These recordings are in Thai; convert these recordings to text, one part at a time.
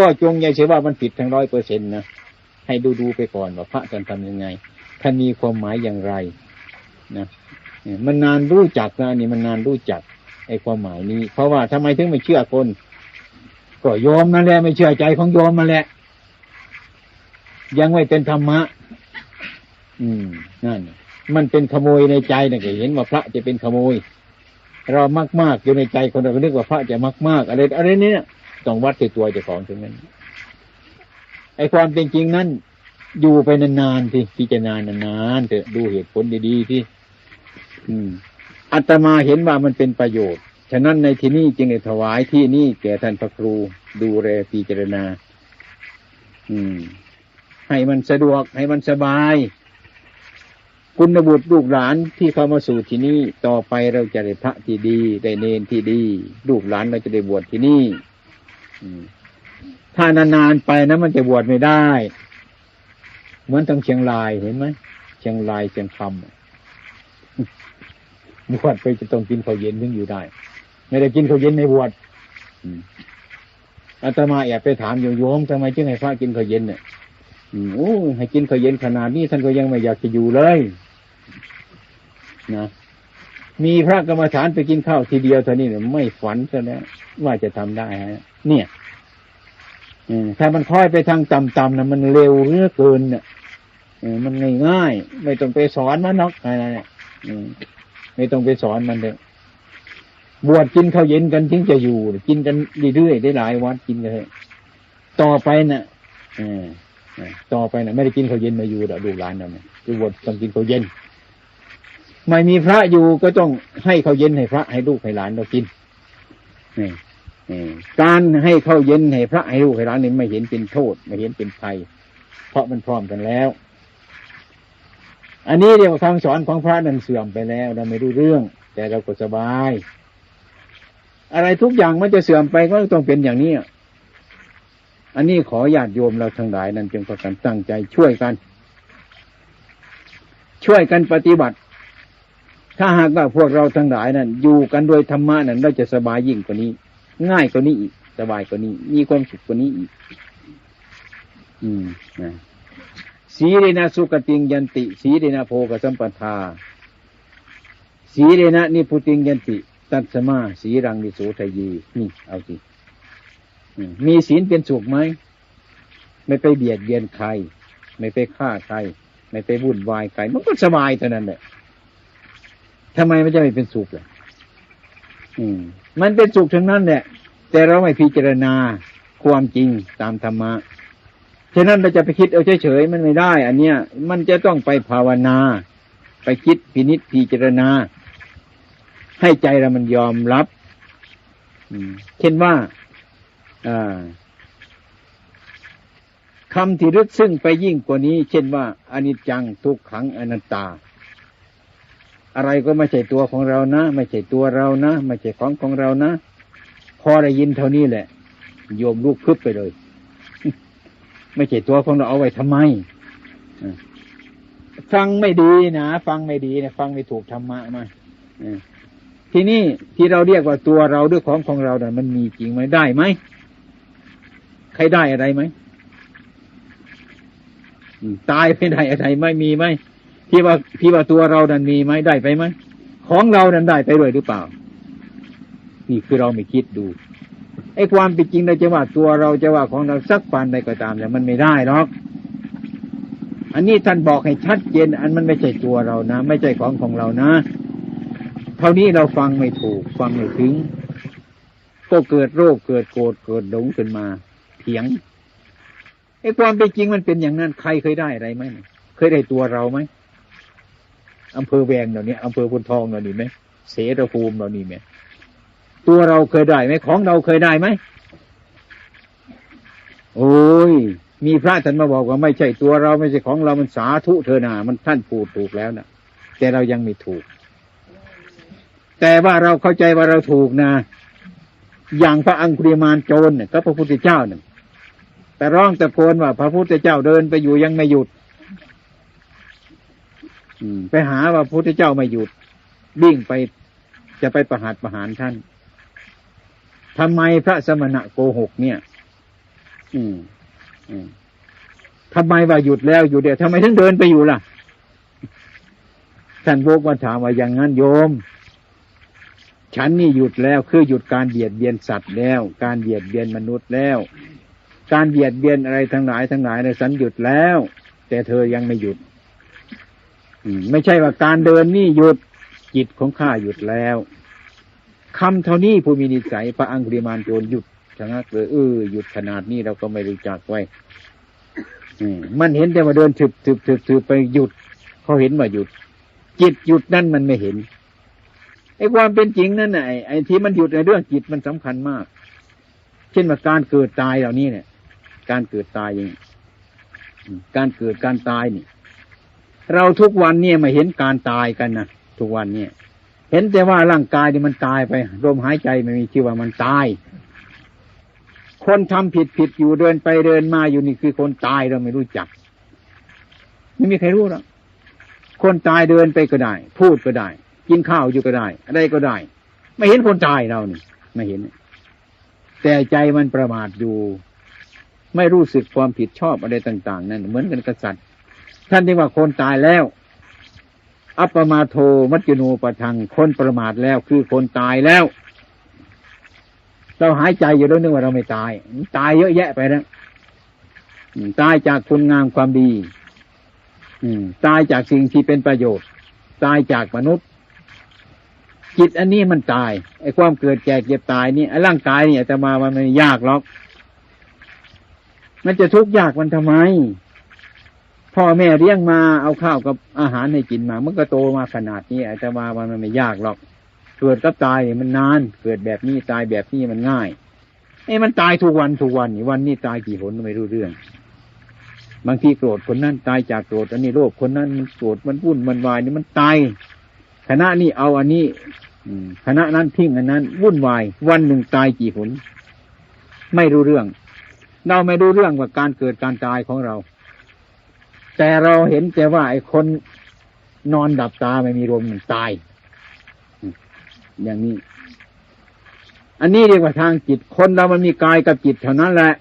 ก็จงอย่เชื่อว่ามันผิดทั้งร้อยเปอร์เซ็นต์นะ ให้ดูดูไปก่อนว่าพระท่านทำยังไงท่านมีความหมายอย่างไรนะมันนานรู้จักนะนี่มันนานรู้จักไอ้ความหมายนี้ เพราะว่าทำไมถึงไม่เชื่อคน ก็โยมนั่นแหละไม่เชื่อใจของโยมมาแหละ ยังไม่เป็นธรรมะ อืมนั่นมันเป็นขโมยในใจนะเห็นว่าพระจะเป็นขโมย เรามากมากๆอยู่ในใจคนเราก็นึกว่าพระจะมากมากๆอะไรอะไรเนี้ยต้องวัดตัวเจ้าของถึงนั้น ไอ้ความเป็นจริงนั้นอยู่ไปนานๆที่พิจารณานานๆเถอะดูเหตุผลดีๆที่อืมอาตมาเห็นว่ามันเป็นประโยชน์ ฉะนั้นในที่นี้จึงได้ถวายที่นี่แก่ท่านพระครูดูแลพิจารณา อืม ให้มันสะดวก ให้มันสบาย คุณบุตรลูกหลานที่เข้ามาสู่ที่นี่ต่อไปเราจะได้พระที่ดี ได้เนนที่ดี ลูกหลานเราจะได้บวชที่นี่ อืม ถ้านานๆไปนะมันจะบวชไม่ได้ เหมือนทางเชียงรายเห็นไหมเชียงรายเชียงคำบวชไปจะต้องกินข้าวเย็นถึงอยู่ได้ ไม่ได้กินข้าวเย็นในบวชอาตมาแอบไปถามโยโยมทำไมจึงให้พระกินข้าวเย็นเนี่ยโอ้ให้กินข้าวเย็นขนาดนี้ท่านก็ยังไม่อยากจะอยู่เลยนะมีพระกรรมฐานไปกินข้าวทีเดียวเท่านี้เนี่ยไม่ฝันซะแล้วว่าจะทำได้ฮะ เนี่ย ถ้ามันค่อยไปทางต่ำๆนะมันเร็วเหลือเกินเนี่ยมันง่ายๆไม่ต้องไปสอนมันนอกอะไรเนี่ยไม่ต้องไปสอนมันเลยบวชกินข้าวเย็นกันถึงจะอยู่ กินกันเรื่อยๆได้หลายวัดกินกันเลยต่อไปน่ะต่อไปนะไม่ได้กินข้าวเย็นมาอยู่ดอกลูกหลานเราเนี่ยจะบวชต้องกินข้าวเย็น ไม่มีพระอยู่ก็ต้องให้ข้าวเย็นให้พระให้ลูกให้หลานเรากินนี่ การให้เข้าเย็นให้พระให้ลูกให้หลานนี่ไม่เห็นเป็นโทษ ไม่เห็นเป็นภัย เพราะมันพร้อมกันแล้ว อันนี้เรียกว่าคำสอนของพระนั้นเสื่อมไปแล้ว เราไม่รู้เรื่อง แต่เราก็สบาย อะไรทุกอย่างมันจะเสื่อมไปก็ต้องเป็นอย่างนี้อันนี้ขอญาติโยมเราทั้งหลายนั้นจึงประกันตั้งใจช่วยกัน ช่วยกันปฏิบัติ ถ้าหากว่าพวกเราทั้งหลายนั้นอยู่กันโดยธรรมะนั้นเราจะสบายยิ่งกว่านี้ ง่ายกว่านี้อีก สบายกว่านี้ มีความสุขกว่านี้อีก อืมนะสีเรนะสุกติงยันติ สีเรนะโพกสัมปทา สีเรนะนิพุติงยันติ ตัตสมา สีรังนิโสทยีนี่เอาสิอืมมีศีลเป็นสุขไหม ไม่ไปเบียดเบียนใคร ไม่ไปฆ่าใคร ไม่ไปวุ่นวายใคร มันก็สบายเท่านั้นแหละทำไมมันจะไม่เป็นสุขล่ะอืม มันเป็นสุขทั้งนั้นแหละ แต่เราไม่พิจารณาความจริงตามธรรมะฉะนั้นเราจะไปคิดเอาเฉยๆมันไม่ได้ อันเนี้ยมันจะต้องไปภาวนา ไปคิดพินิจพิจารณา ให้ใจเรามันยอมรับเช่นว่าอ่าคำที่ลึกซึ้งไปยิ่งกว่านี้ เช่นว่าอนิจจังทุกขังอนัตตา อะไรก็ไม่ใช่ตัวของเรานะ ไม่ใช่ตัวเรานะ ไม่ใช่ของของเรานะ พอได้ยินเท่านี้แหละ โยมลูกพึบไปเลย ไม่ใช่ตัวของเราเอาไว้ทำไมฟังไม่ดีนะฟังไม่ดีนะฟังไม่ถูกธรรมะมาทีนี้ที่เราเรียกว่าตัวเราด้วยของของเราเนี่ยมันมีจริงไหมได้ไหมใครได้อะไรไหมอืมตายไม่ได้อะไรไม่มีไหม ที่ว่าที่ว่าตัวเรานั้นมีไหมได้ไปไหมของเรานั้นได้ไปด้วยหรือเปล่า นี่คือเราไม่คิดดูไอ้ความเป็นจริงเราจะว่าตัวเราจะว่าของเราสักปานใดก็ตามแต่มันไม่ได้หรอกอันนี้ท่านบอกให้ชัดเจน อันมันไม่ใช่ตัวเรานะ ไม่ใช่ของของเรานะ เท่านี้เราฟังไม่ถูก ฟังไม่ถึง ก็เกิดโรคเกิดโกรธเกิดหลงขึ้นมาเถียงไอ้ความเป็นจริงมันเป็นอย่างนั้นใครเคยได้อะไรไหมเคยได้ตัวเราไหม อำเภอแวงเหล่านี้อำเภอพุนทองเหล่านี้ไหมเสรภูมิเหล่านี้ไหมตัวเราเคยได้ไหมของเราเคยได้ไหมโอ้ย มีพระท่านมาบอกว่าไม่ใช่ตัวเราไม่ใช่ของเรามันสาธุเธอนามันท่านพูดถูกแล้วนะแต่เรายังไม่ถูก แต่ว่าเราเข้าใจว่าเราถูกนะอย่างพระอังคุริมานโจรเนี่ยก็พระพุทธเจ้าเนี่ยแต่ร้องแต่โกนว่าพระพุทธเจ้าเดินไปอยู่ยังไม่หยุด ไปหาว่าพระพุทธเจ้าไม่หยุดวิ่งไปจะไปประหารประหารท่านทำไมพระสมณะโกหกเนี่ย อืมอืมทำไมว่าหยุดแล้วอยู่เดียวทำไมถึงเดินไปอยู่ล่ะ ท่านโบกมาถามว่าอย่างนั้นโยม ฉันนี่หยุดแล้วคือหยุดการเบียดเบียนสัตว์แล้ว การเบียดเบียนมนุษย์แล้ว การเบียดเบียนอะไรทั้งหลายทั้งหลายในยฉันหยุดแล้ว แต่เธอยังไม่หยุดอืม ไม่ใช่ว่าการเดินนี่หยุดจิตของข้าหยุดแล้วคำเท่านี้ผู้มีนิสัยพระอังคุริมานโจรหยุดชะงักเลยเออหยุดขนาดนี้เราก็ไม่รู้จักไว้มันเห็นแต่ว่าเดินถึบถึบถึบถึบไปหยุดเขาเห็นว่าหยุด จิตหยุดนั่นมันไม่เห็นไอ้ความเป็นจริงนั่นไอ้ไอ้ที่มันหยุดในเรื่องจิตมันสำคัญมาก เช่นว่าการเกิดตายเหล่านี้เนี่ย การเกิดตายเองการเกิดการตายนี่ เราทุกวันเนี่ยมาเห็นการตายกันนะทุกวันเนี่ยเห็นแต่ว่าร่างกายนี่มันตายไปลมหายใจไม่มีชื่อว่ามันตาย คนทำผิดผิดอยู่เดินไปเดินมาอยู่นี่คือคนตายเราไม่รู้จัก ไม่มีใครรู้หรอกคนตายเดินไปก็ได้ พูดก็ได้ กินข้าวอยู่ก็ได้ อะไรก็ได้ ไม่เห็นคนตายเรานี่ไม่เห็น แต่ใจมันประมาทอยู่ ไม่รู้สึกความผิดชอบอะไรต่าง ๆ นั่นเหมือนกันกษัตริย์ ท่านที่ว่าคนตายแล้ว อัปมาโทมัจจุโนปะทังคนประมาทแล้วคือคนตายแล้ว เราหายใจอยู่แล้วนึกว่าเราไม่ตาย ตายเยอะแยะไปแล้วตายจากคุณงามความดี อืม ตายจากสิ่งที่เป็นประโยชน์ ตายจากมนุษย์ จิตอันนี้มันตายไอ้ความเกิดแก่เจ็บตายนี่ไอ้ร่างกายเนี่ยแต่มามันไม่ยากหรอก มันจะทุกข์ยากมันทำไม พ่อแม่เลี้ยงมาเอาข้าวกับอาหารให้กินมา มันก็โตมาขนาดนี้อาจจะมามันไม่ยากหรอกเกิดกับตายมันนาน เกิดแบบนี้ตายแบบนี้มันง่ายไอ้มันตายทุกวันทุกวันนี่วันนี้ตายกี่หนไม่รู้เรื่อง บางทีโกรธคนนั้นตายจากโกรธอันนี้โลภคนนั้นมันโกรธมันวุ่นมันวายนี่มันตายคณะนี้เอาอันนี้คณะนั้นทิ้งอันนั้น วุ่นวาย วันหนึ่งตายกี่หนไม่รู้เรื่อง เราไม่รู้เรื่องว่าการเกิดการตายของเรา แต่เราเห็นแต่ว่าไอ้คนนอนดับตาไม่มีลมมันตาย อย่างนี้ อันนี้เรียกว่าทางจิตคนเรามันมีกายกับจิตเท่านั้นแหละ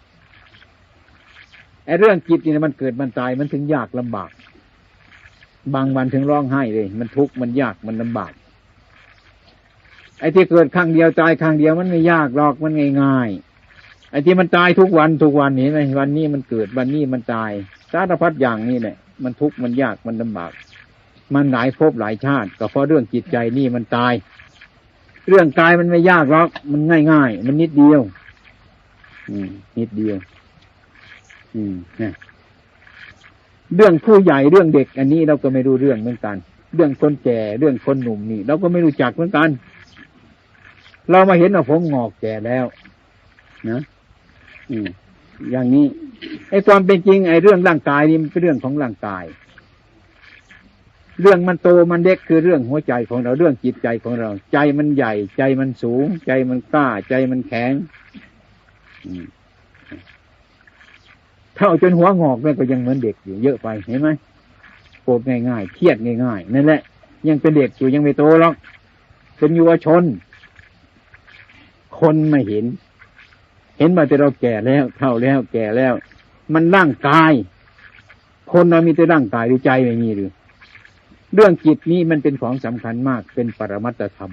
ไอ้เรื่องจิตนี่มันเกิดมันตายมันถึงยากลำบาก บางวันถึงร้องไห้เลย มันทุกข์มันยากมันลำบาก ไอ้ที่เกิดครั้งเดียวตายครั้งเดียวมันไม่ยากหรอกมันง่ายๆไอ้ที่มันตายทุกวันทุกวันเห็นไหมวันนี้มันเกิดวันนี้มันตาย สารพัดอย่างนี้แหละมันทุกข์มันยากมันลำบาก มันหลายภพหลายชาติ ก็เพราะเรื่องจิตใจนี่มันตาย เรื่องกายมันไม่ยากหรอกมันง่ายๆมันนิดเดียว อืม นิดเดียว อืมนะเรื่องผู้ใหญ่เรื่องเด็ก อันนี้เราก็ไม่รู้เรื่องเหมือนกัน เรื่องคนแก่เรื่องคนหนุ่มนี่เราก็ไม่รู้จักเหมือนกัน เรามาเห็นว่าผมงอกแก่แล้ว นะ อืม อย่างนี้ไอ้ความเป็นจริงไอ้เรื่องร่างกายนี่มันเป็นเรื่องของร่างกาย เรื่องมันโตมันเด็กคือเรื่องหัวใจของเราเรื่องจิตใจของเรา ใจมันใหญ่ ใจมันสูง ใจมันกล้า ใจมันแข็งอืมเท่าจนหัวงอกเนี่ยก็ยังเหมือนเด็กอยู่เยอะไปเห็นไหมโกรธง่ายๆเครียดง่ายๆนั่นแหละยังเป็นเด็กอยู่ยังไม่โตหรอกเป็นยุวชน คนไม่เห็น เห็นมาแต่เราแก่แล้วเท่าแล้ว แก่แล้ว มันร่างกาย คนเรามีแต่ร่างกายหรือใจไม่มีหรือ เรื่องจิตนี้มันเป็นของสำคัญมากเป็นปรมัตธรรม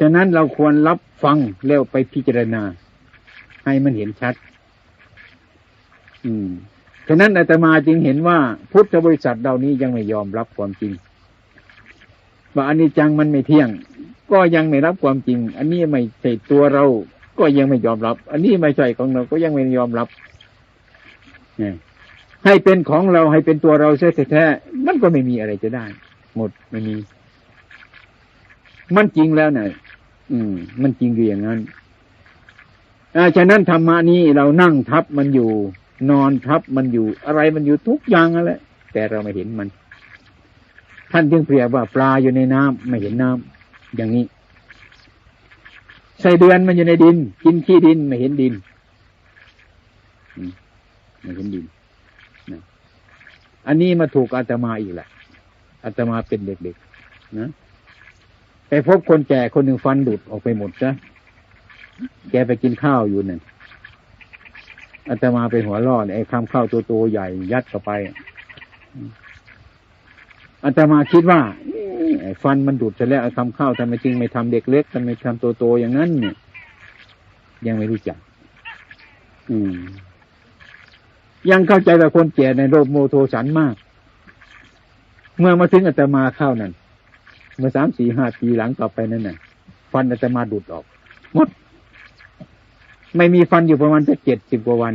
ฉะนั้นเราควรรับฟังแล้วไปพิจารณา ให้มันเห็นชัด อืมฉะนั้นอาตมาจึงเห็นว่า พุทธบริษัทเหล่านี้ยังไม่ยอมรับความจริงว่าอนนี้จังมันไม่เที่ยง ก็ยังไม่รับความจริง อันนี้ไม่ใช่ตัวเรา ก็ยังไม่ยอมรับ อันนี้ไม่ใช่ของเรา ก็ยังไม่ยอมรับเนี่ยให้เป็นของเราให้เป็นตัวเราเสียแท้ๆมันก็ไม่มีอะไรจะได้ หมดไม่มี มันจริงแล้วเนี่ยอืม มันจริงคืออย่างนั้นอ่าฉะนั้นธรรมะนี้เรานั่งทับมันอยู่ นอนทับมันอยู่ อะไรมันอยู่ทุกอย่างนั่นแหละแต่เราไม่เห็นมัน ท่านจึงเปรียบว่าปลาอยู่ในน้ำไม่เห็นน้ำ อย่างนี้ใส่เดือนมันอยู่ในดิน กินขี้ดินไม่เห็นดินไม่เห็นดินอันนี้มาถูกอาตมาอีกแหละอาตมาเป็นเด็กๆนะไปพบคนแก่คนหนึ่งฟันดุดออกไปหมดซะแกไปกินข้าวอยู่นั่นอาตมาไปหัวล่อเนี่ยไอ้คำข้าวตัวโตใหญ่ยัดเข้าไป อาตมาคิดว่าฟันมันดุดเสแล้วไอ้คำข้าวทำไมจริงไม่ทำเด็กเล็กทำไมทำโตๆอย่างนั้นเนี่ย ยังไม่รู้จัก อืม ยังเข้าใจว่คนแก่ในโรคโมโทสันมาก เมื่อมาถึงอาตมาข้าวนั่นเมื่อสามสี่ห้าปีหลังต่อไปนั่นน่ะ ฟันอาตมาดุดออกหมด ไม่มีฟันอยู่ประมาณจะเจ็ดสิบกว่าวัน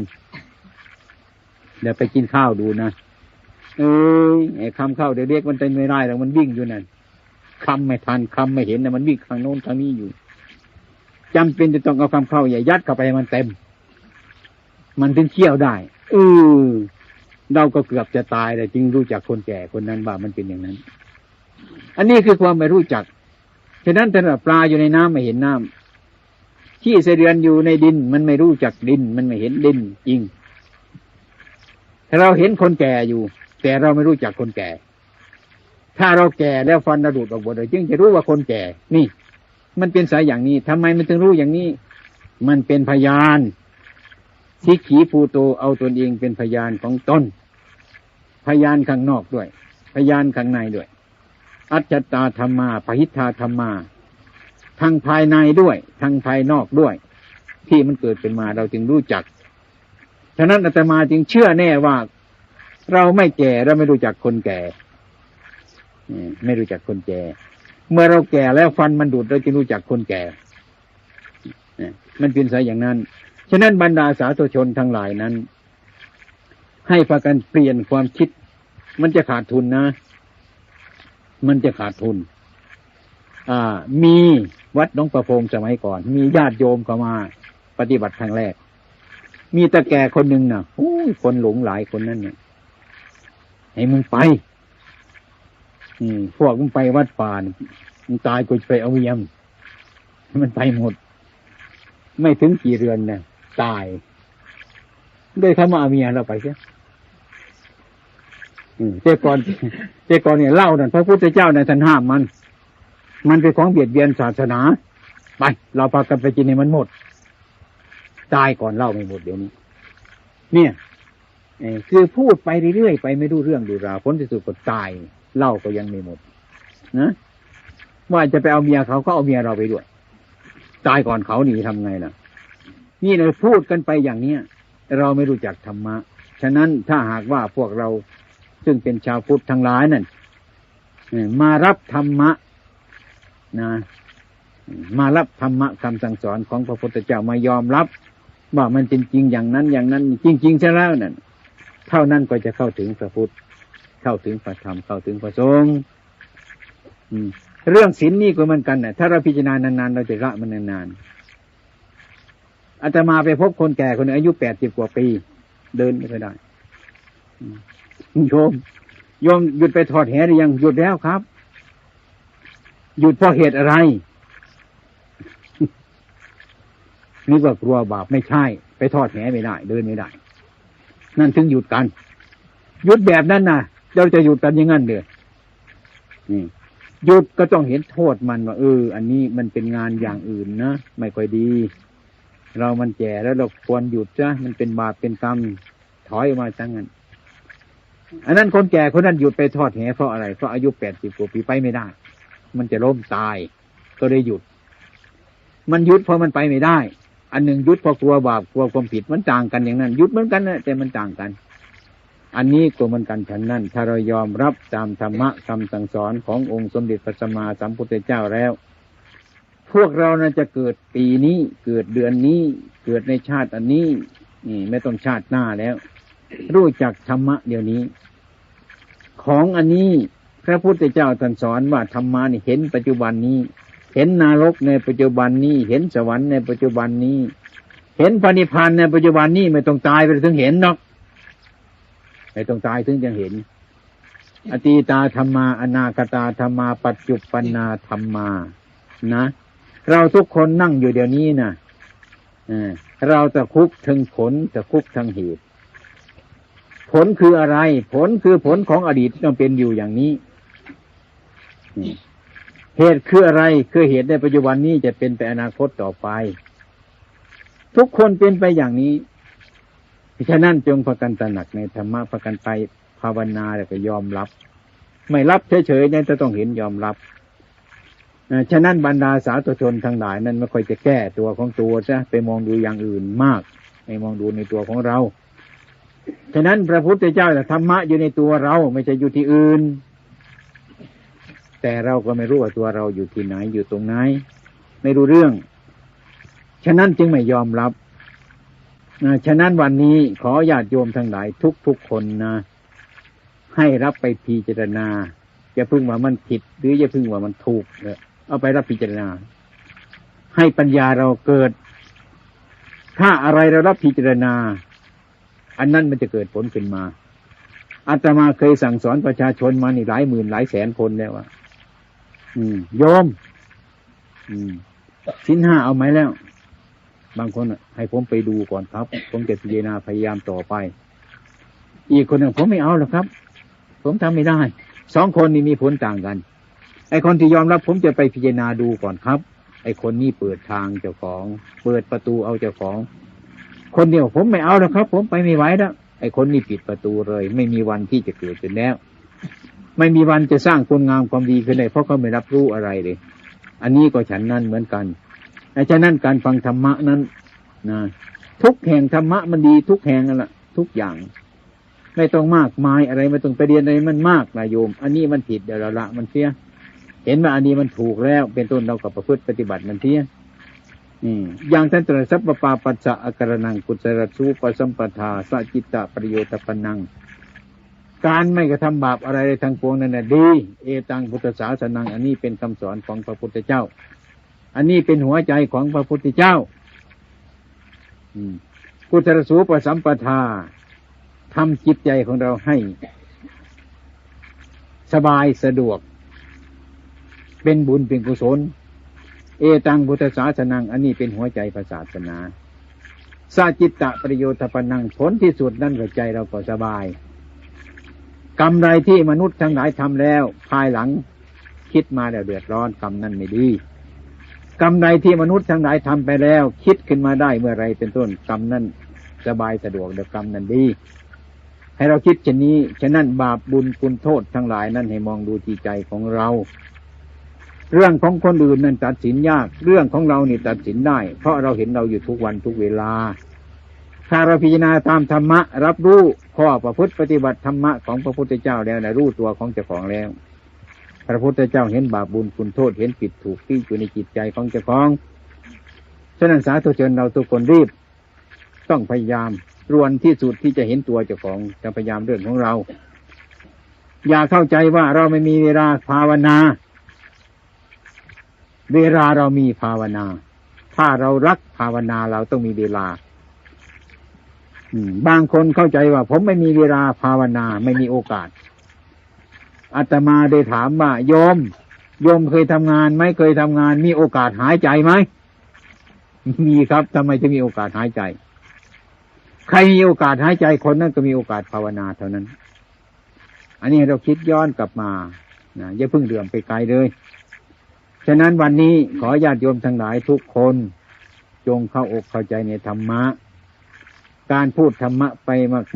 เดี๋ยวไปกินข้าวดูนะ เอ้ยไอ้คำเข้าเด็กมันเต้นไม่ได้แล้วมันวิ่งอยู่นั่นคำไม่ทันคำไม่เห็นนะมันวิ่งทางโน้นทางนี้อยู่จำเป็นจะต้องเอาคำเข้าอย่ายัดเข้าไปมันเต็ม มันถึงเคี่ยวได้เออเราก็เกือบจะตายแต่จึงรู้จักคนแก่คนนั้นว่ามันเป็นอย่างนั้น อันนี้คือความไม่รู้จักฉะนั้นถ้าปลาอยู่ในน้ำไม่เห็นน้ำขี้เสเดือนอยู่ในดิน มันไม่รู้จักดิน มันไม่เห็นดินจริงถ้าเราเห็นคนแก่อยู่ แต่เราไม่รู้จักคนแก่ ถ้าเราแก่แล้วฟันระดูดออกหมดเลยจึงจะรู้ว่าคนแก่ นี่ มันเป็นสายอย่างนี้ทำไมมันถึงรู้อย่างนี้ มันเป็นพยานทิขีภูโตเอาตนเองเป็นพยานของตนพยานข้างนอกด้วย พยานข้างในด้วย อัจจตาธรรมาปหิทธาธรรมาทั้งภายในด้วยทั้งภายนอกด้วย ที่มันเกิดเป็นมาเราจึงรู้จัก ฉะนั้นอาตมาจึงเชื่อแน่ว่า เราไม่แก่เราไม่รู้จักคนแก่ไม่รู้จักคนแก่ เมื่อเราแก่แล้วฟันมันดูดเราจึงรู้จักคนแก่มันเป็นสายอย่างนั้น ฉะนั้นบรรดาสาธุชนทั้งหลายนั้น ให้พากันเปลี่ยนความคิด มันจะขาดทุนนะ มันจะขาดทุน อ่า มีวัดน้องประพงสมัยก่อน มีญาติโยมเข้ามา ปฏิบัติครั้งแรก มีตะแก่คนหนึ่งนะ่ะโอ้ยคนหลงหลายคนนั่นเนี่ย ให้มึงไป อืม พวกมึงไปวัดป่านมึงตายกูจะไปเอาเยี่ยมมันไปหมด ไม่ถึงกี่เรือนนะตายด้วยคำว่าเอาเมียเราไปใช่เจ้าก่อนเจ้าก่อนเนี่ยเล่านั่นพระพุทธเจ้าในท่านห้ามมัน มันเป็นของเบียดเบียนศาสนา ไป เราพากันไปกินให้มันหมด ตายก่อนเล่าไม่หมดเดี๋ยวนี้ เนี่ย คือพูดไปเรื่อยๆไปไม่รู้เรื่องดูราวผลที่สุดก็ตายเล่าก็ยังไม่หมดนะว่าจะไปเอาเมียเขาก็เอาเมียเราไปด้วย ตายก่อนเขาหนีทำไงล่ะ นี่เราพูดกันไปอย่างเนี้ยเราไม่รู้จักธรรมะ ฉะนั้นถ้าหากว่าพวกเราซึ่งเป็นชาวพุทธทั้งหลายนั่นมารับธรรมะนะมารับธรรมะคำสั่งสอนของพระพุทธเจ้ามายอมรับ ว่ามันจริงๆอย่างนั้นอย่างนั้น จริงๆใช่แล้วนั่น เท่านั้นก็จะเข้าถึงพระพุทธ เข้าถึงพระธรรมเข้าถึงพระสงฆ์เรื่องศีลนี่ก็เหมือนกันนะถ้าเราพิจารณานานๆเราจะละมันนานๆอาตมาไปพบคนแก่คนนึงอายุแปดสิบกว่าปี เดินไม่ได้โยมโยมหยุดไปถอดแหหรือยังหยุดแล้วครับ หยุดเพราะเหตุอะไรนึกว่ากลัวบาปไม่ใช่ ไปทอดแหไม่ได้ เดินไม่ได้ นั่นถึงหยุดกันหยุดแบบนั้นนะเราจะหยุดกันยังงั้นเลยนี่หยุดก็ต้องเห็นโทษมันว่าเออ อันนี้มันเป็นงานอย่างอื่นนะไม่ค่อยดี เรามันแก่แล้วเราควรหยุดจ้ะมันเป็นบาปเป็นกรรมถอยมาจังงั้นอันนั้นคนแก่คนนั้นหยุดไปทอดแหเพราะอะไรเพราะอายุแปดสิบกว่าปีไปไม่ได้ มันจะล้มตาย ก็เลยหยุด มันหยุดเพราะมันไปไม่ได้ อันหนึ่งยุดเพราะกลัวบาปกลัวความผิดมันต่างกันอย่างนั้น ยุดเหมือนกันนะแต่มันต่างกัน อันนี้ก็เหมือนกันฉันนั้นถ้าเรายอมรับตามธรรมะคำสั่งสอนขององค์สมเด็จพระสัมมาสัมพุทธเจ้าแล้ว พวกเรานะจะเกิดปีนี้เกิดเดือนนี้เกิดในชาติอันนี้ นี่ไม่ต้องชาติหน้าแล้ว รู้จักธรรมะเดี๋ยวนี้ ของอันนี้พระพุทธเจ้าท่านสอนว่าธรรมะนี่เห็นปัจจุบันนี้ เห็นนรกในปัจจุบันนี้ เห็นสวรรค์ในปัจจุบันนี้ เห็นพระนิพพานในปัจจุบันนี้ไม่ต้องตายไปถึงเห็นหรอกไม่ต้องตายถึงจะเห็น อตีตาธรรมา อนาคตาธรรมา ปัจจุปนาธรรมา นะ เราทุกคนนั่งอยู่เดี๋ยวนี้นะเราจะคุกถึงผลจะคุกทั้งเหตุ ผลคืออะไร ผลคือผลของอดีตต้องเป็นอยู่อย่างนี้ เหตุคืออะไรคือเหตุในปัจจุบันนี้จะเป็นไปอนาคตต่อไป ทุกคนเป็นไปอย่างนี้ฉะนั้นจงประกันตระหนักในธรรมะประกันไปภาวนาแล้วก็ยอมรับ ไม่รับเฉยๆนี่จะต้องเห็นยอมรับฉะนั้นบรรดาสาธุชนทั้งหลายนั้นไม่ค่อยจะแก้ตัวของตัวซะไปมองดูอย่างอื่นมากไม่มองดูในตัวของเรา ฉะนั้นพระพุทธเจ้าธรรมะอยู่ในตัวเราไม่ใช่อยู่ที่อื่น แต่เราก็ไม่รู้ว่าตัวเราอยู่ที่ไหนอยู่ตรงไหน ไม่รู้เรื่อง ฉะนั้นจึงไม่ยอมรับฉะนั้นวันนี้ขอญาติโยมทั้งหลายทุกๆคนนะให้รับไปพิจารณาอย่าพึ่งว่ามันผิด หรืออย่าพึ่งว่ามันถูกเอเอาไปรับพิจารณา ให้ปัญญาเราเกิด ถ้าอะไรเรารับพิจารณา อันนั้นมันจะเกิดผลขึ้นมาอาตมาเคยสั่งสอนประชาชนมานี่หลายหมื่นหลายแสนคนแล้วว่า อืมโยม อืมสินห้าเอาไหมแล้ว บางคนให้ผมไปดูก่อนครับ ผมจะพิจารณาพยายามต่อไป อีกคนหนึ่งผมไม่เอาหรอกครับ ผมทำไม่ได้สองคนนี้มีผลต่างกัน ไอคนที่ยอมรับ ผมจะไปพิจารณาดูก่อนครับ ไอคนนี้เปิดทางเจ้าของ เปิดประตูเอาเจ้าของ คนเดียวผมไม่เอาแล้วครับ ผมไปไม่ไหวแล้วไอคนนี้ปิดประตูเลย ไม่มีวันที่จะเกิดขึ้นแล้ว ไม่มีวันจะสร้างคุณงามความดีขึ้นเลยเพราะเขาไม่รับรู้อะไรเลย อันนี้ก็ฉันนั้นเหมือนกันแต่ฉะนั้นการฟังธรรมะนั้นนะทุกแห่งธรรมะมันดีทุกแห่งนั่นแหละทุกอย่าง ไม่ต้องมากมายอะไรไม่ต้องไปเรียนอะไรมันมากนะโยม อันนี้มันผิดเดี๋ยวเราละมันเสียเห็นว่าอันนี้มันถูกแล้ว เป็นต้นเรากับประพฤติปฏิบัติมันเสียอืมอย่างท่านตรัสสัพปาปัสสะอาการนังกุศลสูปสัมปทาสัจจิตตะประโยชน์ปนัง การไม่กระทำบาปอะไรเลยทางปวงนั่นแหละดี เอตังพุทธศาสนัง อันนี้เป็นคำสอนของพระพุทธเจ้า อันนี้เป็นหัวใจของพระพุทธเจ้า อืมกุศลสูปสัมปทาทำจิตใจของเราให้ สบายสะดวก เป็นบุญเป็นกุศล เอตังพุทธศาสนัง อันนี้เป็นหัวใจพระศาสนา สาจิตตะประโยชน์ปนังผลที่สุดนั่นหัวใจเราก็สบาย กรรมใดที่มนุษย์ทั้งหลายทำแล้ว ภายหลังคิดมาแล้วเดือดร้อนกรรมนั้นไม่ดีกรรมใดที่มนุษย์ทั้งหลายทำไปแล้ว คิดขึ้นมาได้เมื่อไรเป็นต้นกรรมนั้นสบายสะดวกเดี๋ยวกรรมนั้นดี ให้เราคิดเช่นนี้ฉะนั้นบาปบุญคุณโทษทั้งหลายนั้นให้มองดูที่ใจของเรา เรื่องของคนอื่นนั้นตัดสินยาก เรื่องของเรานี่ตัดสินได้ เพราะเราเห็นเราอยู่ทุกวันทุกเวลา ถ้าเราพิจารณาตามธรรมะ รับรู้ข้อประพฤติปฏิบัติธรรมะของพระพุทธเจ้าแล้วนะรู้ตัวของเจ้าของแล้ว พระพุทธเจ้าเห็นบาปบุญคุณโทษเห็นผิดถูกที่อยู่ในจิตใจของเจ้าของฉะนั้นสาธุชนเราทุกคนรีบ ต้องพยายามรวนที่สุดที่จะเห็นตัวเจ้าของจะพยายามเรื่องของเรา อย่าเข้าใจว่าเราไม่มีเวลาภาวนา เวลาเรามีภาวนา ถ้าเรารักภาวนาเราต้องมีเวลา บางคนเข้าใจว่า ผมไม่มีเวลาภาวนาไม่มีโอกาสอาตมาได้ถามว่าโยมโยมเคยทำงานไหมเคยทำงาน มีโอกาสหายใจไหมมีครับทำไมจะมีโอกาสหายใจ ใครมีโอกาสหายใจคนนั้นก็มีโอกาสภาวนาเท่านั้น อันนี้เราคิดย้อนกลับมานะอย่าเพิ่งเดือมไปไกลเลยฉะนั้นวันนี้ขอญาติโยมทั้งหลายทุกคน จงเข้าอกเข้าใจในธรรมะ การพูดธรรมะไป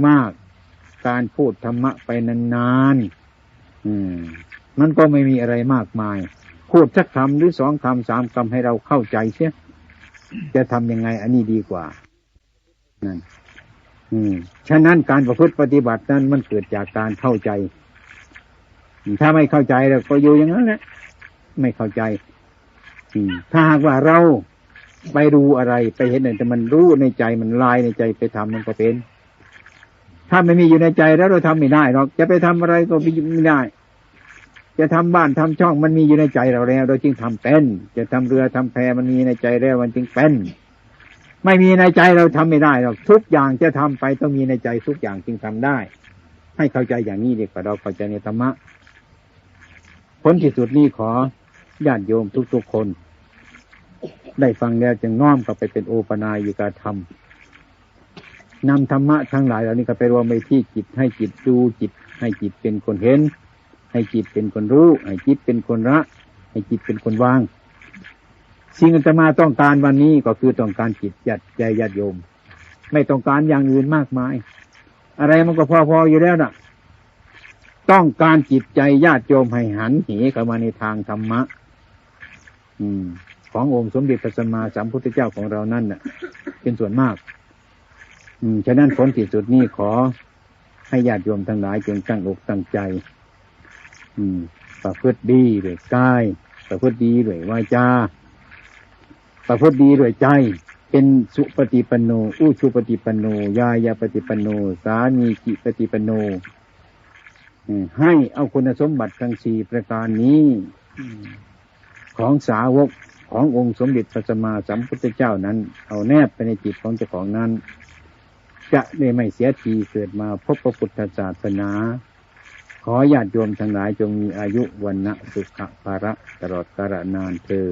มาก ๆ การพูดธรรมะไปนานๆอืม มันก็ไม่มีอะไรมากมาย พูดสักคำหรือสองคำสามคำให้เราเข้าใจเสียจะทำยังไง อันนี้ดีกว่านั่นอืมฉะนั้นการประพฤติปฏิบัตินั้นมันเกิดจากการเข้าใจ ถ้าไม่เข้าใจเราก็อยู่อย่างนั้นแหละไม่เข้าใจถ้าหากว่าเรา ไปดูอะไรไปเห็นอะไรแต่มันรู้ในใจมันลายในใจไปทำมันก็เป็น ถ้าไม่มีอยู่ในใจแล้วเราทำไม่ได้หรอกจะไปทำอะไรก็ไม่ได้ จะทำบ้านทำช่องมันมีอยู่ในใจเราแล้ว เราจึงทำเป็น จะทำเรือทำแพมันมีในใจแล้วมันจึงเป็น ไม่มีในใจเราทำไม่ได้หรอกทุกอย่างจะทำไปต้องมีในใจทุกอย่างจึงทำได้ ให้เข้าใจอย่างนี้เดีกว่าเราเข้าใจในธรรมะผลที่สุดนี้ขอญาติโยมทุกๆคน ได้ฟังแล้วจึงน้อมกลับไปเป็นโอปนายิกาธรรมนำธรรมะทั้งหลายเหล่านี้ก็ไปรวมไปที่จิตให้จิตดูจิต ให้จิตเป็นคนเห็น ให้จิตเป็นคนรู้ ให้จิตเป็นคนละให้จิตเป็นคนวาง สิ่งที่จะมาต้องการวันนี้ก็คือต้องการจิตยัดใจญาติโยม ไม่ต้องการอย่างอื่นมากมาย อะไรมันก็พอๆอยู่แล้วน่ะ ต้องการจิตใจญาติโยมให้หันเหเข้ามาในทางธรรมะ อืม ขององค์สมเด็จพระสัมมาสัมพุทธเจ้าของเรานั่นน่ะ เป็นส่วนมาก อืมฉะนั้นผลที่สุดนี้ขอให้ญาติโยมทั้งหลายจงตั้งอกตั้งใจ อืม ประพฤติดีด้วยกายประพฤติดีด้วยวาจาประพฤติดีด้วยใจ เป็นสุปฏิปันโนอุชุปฏิปันโนยายาปฏิปันโน สามีจิปฏิปันโนให้เอาคุณสมบัติทั้งสี่ประการนี้ของสาวก ขององค์สมเด็จพระสัมมาสัมพุทธเจ้านั้น เอาแนบไปในจิตของเจ้าของนั้น จะได้ไม่เสียทีเกิดมาพบพระพุทธศาสนา ขอญาติโยมทั้งหลายจงมีอายุวันนะสุขภาระตลอดกาลนานเธอ